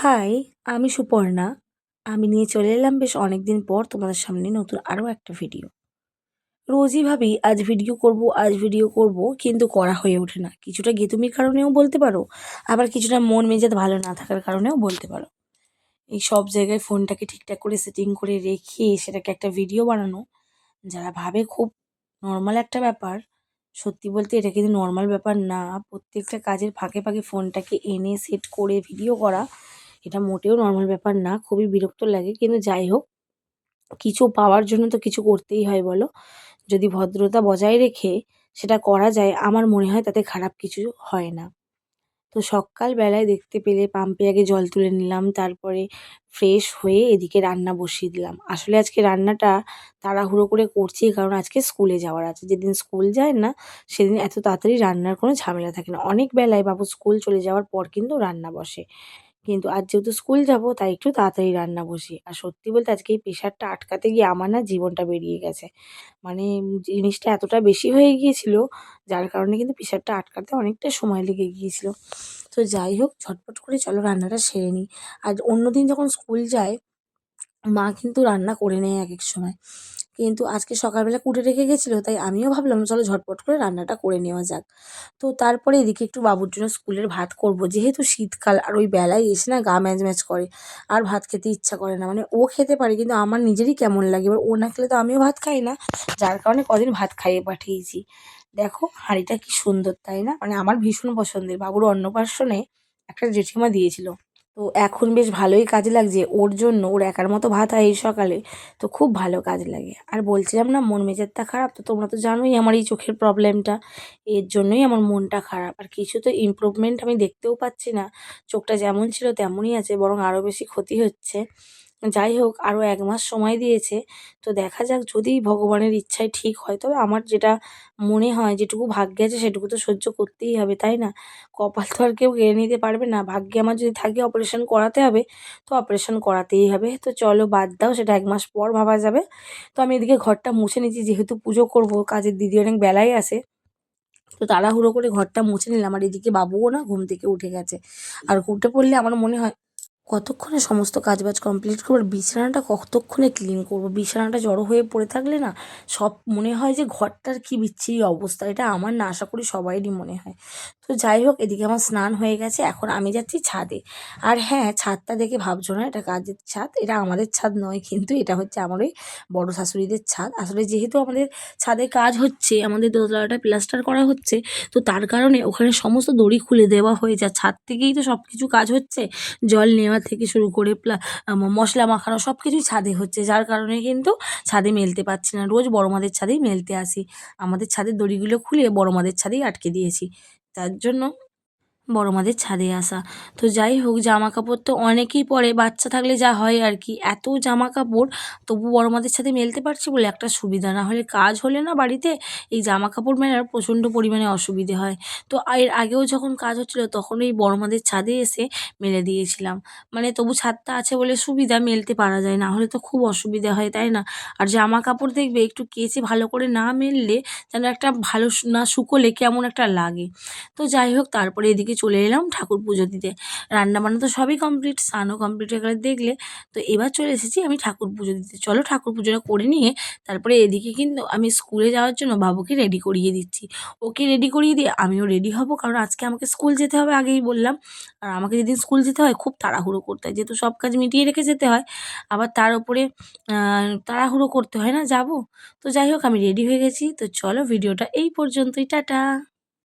High, আমি সুপর্ণা। আমি নিয়ে চলে এলাম বেশ অনেক দিন পর তোমাদের সামনে নতুন আরও একটা ভিডিও। রোজই ভাবি, আজ ভিডিও করব, আজ ভিডিও করব, কিন্তু করা হয়ে ওঠে না। কিছুটা গেতুমির কারণেও বলতে পারো, আবার কিছুটা মন মেজাজ ভালো না থাকার কারণেও বলতে পারো। এই সব জায়গায় ফোনটাকে ঠিকঠাক করে সেটিং করে রেখে সেটাকে একটা ভিডিও বানানো, যারা ভাবে খুব নর্মাল একটা ব্যাপার, সত্যি বলতে এটা কিন্তু নর্মাল ব্যাপার না। প্রত্যেকটা কাজের ফাঁকে ফাঁকে ফোনটাকে এনে সেট করে ভিডিও করা এটা মোটেও নর্মাল ব্যাপার না, খুবই বিরক্ত লাগে। কিন্তু যাই হোক, কিছু পাওয়ার জন্য তো কিছু করতেই হয় বলো। যদি ভদ্রতা বজায় রেখে সেটা করা যায়, আমার মনে হয় তাতে খারাপ কিছু হয় না। তো সকালবেলায় দেখতে পেলে পাম্পে আগে জল তুলে নিলাম, তারপরে ফ্রেশ হয়ে এদিকে রান্না বসিয়ে দিলাম। আসলে আজকে রান্নাটা তাড়াহুড়ো করে করছি, কারণ আজকে স্কুলে যাওয়ার আছে। যেদিন স্কুল যায় না, সেদিন এত তাড়াতাড়ি রান্নার কোনো ঝামেলা থাকে না। অনেক বেলায় বাবু স্কুল চলে যাওয়ার পর কিন্তু রান্না বসে। কিন্তু আজ যেহেতু স্কুল যাব, তাই একটু তাড়াতাড়ি রান্না বসি। আর সত্যি বলতে আজকে এই প্রেশারটা আটকাতে গিয়ে আমার না জীবনটা বেরিয়ে গেছে। মানে জিনিসটা এতটা বেশি হয়ে গিয়েছিল, যার কারণে কিন্তু প্রেশারটা আটকাতে অনেকটা সময় লেগে গিয়েছিল। তো যাই হোক, ঝটপট করে চলো রান্নাটা সেরে নিই। আর অন্যদিন যখন স্কুল যায়, মা কিন্তু রান্না করে নেয় এক এক সময়। কিন্তু আজকে সকালবেলা কুটে রেখে গেছিল, তাই আমিও ভাবলাম চলো ঝটপট করে রান্নাটা করে নেওয়া যাক। তো তারপরে এদিকে একটু বাবুর জন্য স্কুলের ভাত করব। যেহেতু শীতকাল আর ওই বেলায় এসে না গা ম্যাচ ম্যাচ করে, আর ভাত খেতে ইচ্ছা করে না। মানে ও খেতে পারে, কিন্তু আমার নিজেরই কেমন লাগে। এবার ও না খেলে তো আমিও ভাত খাই না। যার কারণে কদিন ভাত খাইয়ে পাঠিয়েছি। দেখো হাঁড়িটা কি সুন্দর, তাই না? মানে আমার ভীষণ পছন্দের। বাবুর অন্নপ্রাশনে একটা জেঠিমা দিয়েছিল। তো এখন বেশ ভালোই কাজে লাগছে। ওর জন্য, ওর একার মতো ভাত হয় এই সকালে, তো খুব ভালো কাজ লাগে। আর বলছিলাম না, মন মেজাজটা খারাপ? তো তোমরা তো জানোই আমার এই চোখের প্রবলেমটা এর জন্যই আমার মনটা খারাপ। আর কিছু তো ইম্প্রুভমেন্ট আমি দেখতেও পাচ্ছি না। চোখটা যেমন ছিল তেমনই আছে, বরং আরও বেশি ক্ষতি হচ্ছে। যাই হোক আরও এক মাস সময় দিয়েছে। তো দেখা যাক যদি ভগবানের ইচ্ছায় ঠিক হয়। তবে আমার যেটা মনে হয়, যেটুকু ভাগ্যে আছে সেটুকু তো সহ্য করতেই হবে, তাই না? কপাল তো আর কেউ কেড়ে নিতে পারবে না। ভাগ্যে আমার যদি থাকে অপারেশন করাতে হবে, তো অপারেশন করাতেই হবে। তো চলো বাদ দাও, সেটা এক মাস পর ভাবা যাবে। তো আমি এদিকে ঘরটা মুছে নিচ্ছি যেহেতু পুজো করব, কাজের দিদি অনেক বেলায় আসে। তো তাড়াহুড়ো করে ঘরটা মুছে নিলাম। আর এদিকে বাবুও না ঘুম থেকে উঠে গেছে। আর উঠে পড়লে আমার মনে হয় কতক্ষণে সমস্ত কাজবাজ কমপ্লিট করব? বিছানাটা কতক্ষণে ক্লিন করব? বিছানাটা জড়ো হয়ে পড়ে থাকলে না সব মনে হয় যে ঘরটার কী বিচ্ছিরি অবস্থা। এটা আমার না আশা করি সবাইরই মনে হয়। তো যাই হোক, এদিকে আমার স্নান হয়ে গেছে। এখন আমি যাচ্ছি ছাদে। আর হ্যাঁ ছাদটা দেখে ভাবছ না? এটা কাজের ছাদ? এটা আমাদের ছাদ নয়, কিন্তু এটা হচ্ছে আমার ওই বড়ো শাশুড়িদের ছাদ। আসলে যেহেতু আমাদের ছাদে কাজ হচ্ছে, আমাদের দোতলাটা প্লাস্টার করা হচ্ছে, তো তার কারণে ওখানে সমস্ত দড়ি খুলে দেওয়া হয়ে যায়। ছাদ থেকেই তো সব কিছু কাজ হচ্ছে। জল নেওয়া থেকে শুরু করে মশলা মাখানো সব কিছুই ছাদে হচ্ছে। যার কারণে কিন্তু ছাদে মেলতে পারছি না। রোজ বড় মাদের ছাদেই মেলতে আসি। আমাদের ছাদের দড়িগুলো খুলে বড় মাদের ছাদেই আটকে দিয়েছি। তার জন্য বড় মাদের ছাদে আসা। তো যাই হোক জামা কাপড় তো অনেকেই পরে, বাচ্চা থাকলে যা হয় আর কি। এত জামা কাপড় তবু বড় মাদের ছাদে মেলতে পারছি বলে একটা সুবিধা। না হলে কাজ হলে না বাড়িতে এই জামা কাপড় মেলার প্রচণ্ড পরিমাণে অসুবিধে হয়। তো এর আগেও যখন কাজ হচ্ছিল, তখন ওই বড় মাদের ছাদে এসে মেলে দিয়েছিলাম। মানে তবু ছাদটা আছে বলে সুবিধা, মেলতে পারা যায়। না হলে তো খুব অসুবিধা হয়, তাই না? আর জামা কাপড় দেখবে, একটু কেচে ভালো করে না মেললে যেন একটা ভালো না শুকোলে কেমন একটা লাগে। তো যাই হোক, তারপরে এদিকে চলে এলাম ঠাকুর পুজো দিতে। রান্না বান্না তো সবই কমপ্লিট স্নানও কমপ্লিট হয়ে গেলে দেখলে। তো এবার চলে এসেছি আমি ঠাকুর পুজো দিতে। চলো ঠাকুর পুজোটা করে নিয়ে তারপরে এদিকে কিন্তু আমি স্কুলে যাওয়ার জন্য বাবুকে রেডি করিয়ে দিচ্ছি। ওকে রেডি করিয়ে দিয়ে আমিও রেডি হব, কারণ আজকে আমাকে স্কুল যেতে হবে আগেই বললাম। আর আমাকে যেদিন স্কুল যেতে হয় খুব তাড়াহুড়ো করতে হয়, যেহেতু সব কাজ মিটিয়ে রেখে যেতে হয়। আবার তার উপরে তাড়াহুড়ো করতে হয় না, যাব। তো যাই হোক, আমি রেডি হয়ে গেছি। তো চলো ভিডিওটা এই পর্যন্তই, টাটা।